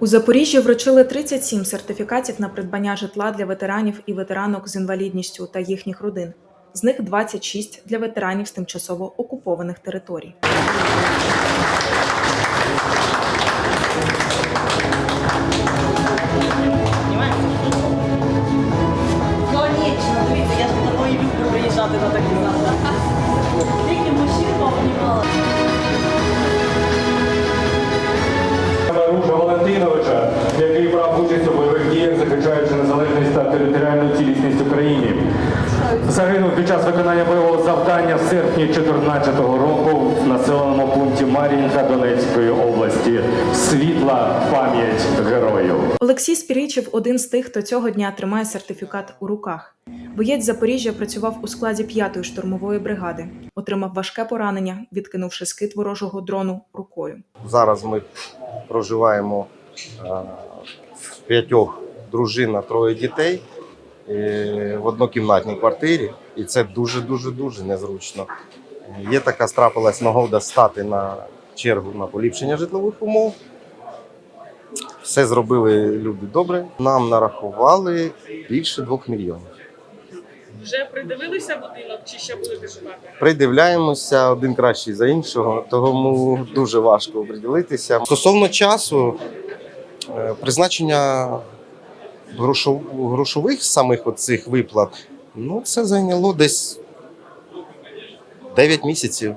У Запоріжжі вручили 37 сертифікатів на придбання житла для ветеранів і ветеранок з інвалідністю та їхніх родин. З них 26 для ветеранів з тимчасово окупованих територій. Участь у бойових діях, захищаючи незалежність та територіальну цілісність України. Загинув під час виконання бойового завдання в серпні 2014 року в населеному пункті Мар'їнка Донецької області. Світла пам'ять герою. Олексій Спірічев один з тих, хто цього дня тримає сертифікат у руках. Боєць Запоріжжя працював у складі 5-ї штурмової бригади, отримав важке поранення, відкинувши скид ворожого дрону рукою. Зараз ми проживаємо в п'ятьох дружина, троє дітей е, в однокімнатній квартирі, і це дуже дуже дуже незручно. Є така страпилась нагода стати на чергу на поліпшення житлових умов. Все зробили люди добре. Нам нарахували більше двох мільйонів. Вже придивилися будинок чи ще будете шукати? Придивляємося один кращий за іншого, тому дуже важко приділитися. Стосовно часу, призначення грошов- грошових самих цих виплат, ну це зайняло десь 9 місяців.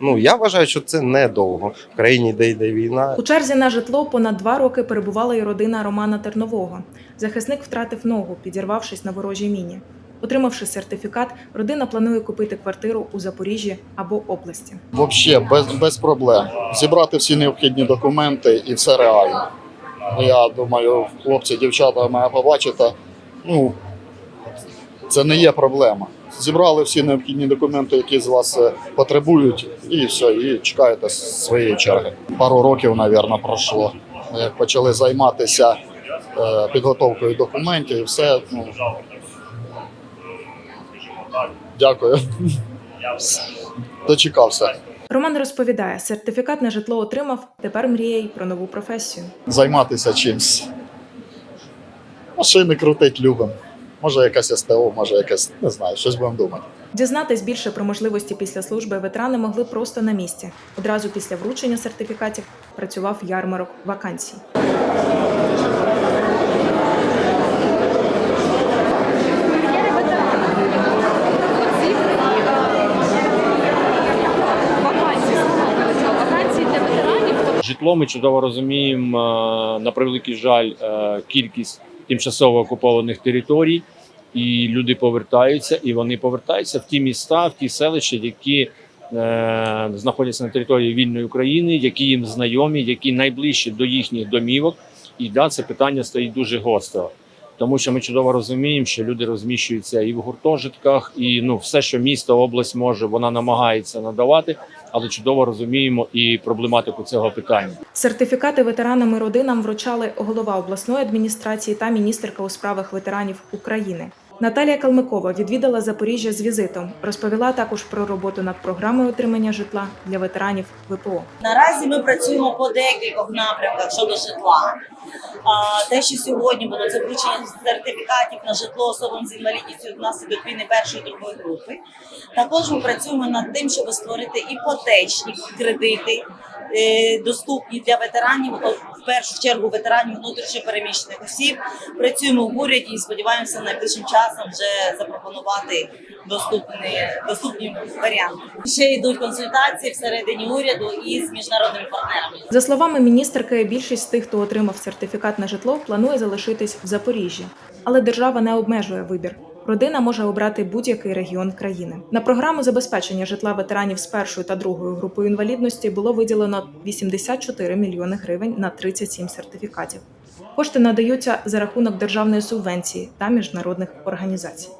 Ну я вважаю, що це недовго в країні, де йде війна. У черзі на житло понад два роки перебувала і родина Романа Тернового. Захисник втратив ногу, підірвавшись на ворожій міні. Отримавши сертифікат, родина планує купити квартиру у Запоріжжі або області. Взагалі без, без проблем. Зібрати всі необхідні документи і все реально. Я думаю, хлопці, дівчата мене побачите. Ну, це не є проблема. Зібрали всі необхідні документи, які з вас е, потребують, і все, і чекаєте своєї черги. Пару років, мабуть, пройшло. Як почали займатися е, підготовкою документів і все. Ну, дякую. Дочекався. Роман розповідає, сертифікат на житло отримав, тепер мріє й про нову професію. займатися чимось. Машини крутить любим. Може, якась СТО, може якась, не знаю, щось будемо думати. Дізнатись більше про можливості після служби ветерани могли просто на місці. Одразу після вручення сертифікатів працював ярмарок вакансій. вакансії для ветеранів. Житло ми чудово розуміємо, е, на превеликий жаль, е, кількість тимчасово окупованих територій, і люди повертаються, і вони повертаються в ті міста, в ті селища, які е, знаходяться на території вільної України, які їм знайомі, які найближчі до їхніх домівок. І да, це питання стоїть дуже гостро. Тому що ми чудово розуміємо, що люди розміщуються і в гуртожитках, і ну все, що місто, область може, вона намагається надавати, але чудово розуміємо і проблематику цього питання. Сертифікати ветеранам і родинам вручали голова обласної адміністрації та міністерка у справах ветеранів України. Наталія Калмикова відвідала Запоріжжя з візитом. Розповіла також про роботу над програмою отримання житла для ветеранів ВПО. Наразі ми працюємо по декількох напрямках щодо житла. Те, що сьогодні було це вручення сертифікатів на житло особам з інвалідністю внаслідок війни першої другої групи. Також ми працюємо над тим, щоб створити іпотечні кредити. е, Доступні для ветеранів, першу чергу ветеранів внутрішньо переміщених осіб. Працюємо в уряді і сподіваємося найближчим часом вже запропонувати доступні, доступні варіанти. Ще йдуть консультації всередині уряду із міжнародними партнерами. За словами міністерки, більшість з тих, хто отримав сертифікат на житло, планує залишитись в Запоріжжі, але держава не обмежує вибір. Родина може обрати будь-який регіон країни. На програму забезпечення житла ветеранів з першою та другою групою інвалідності було виділено 84 мільйони гривень на 37 сертифікатів. Кошти надаються за рахунок державної субвенції та міжнародних організацій.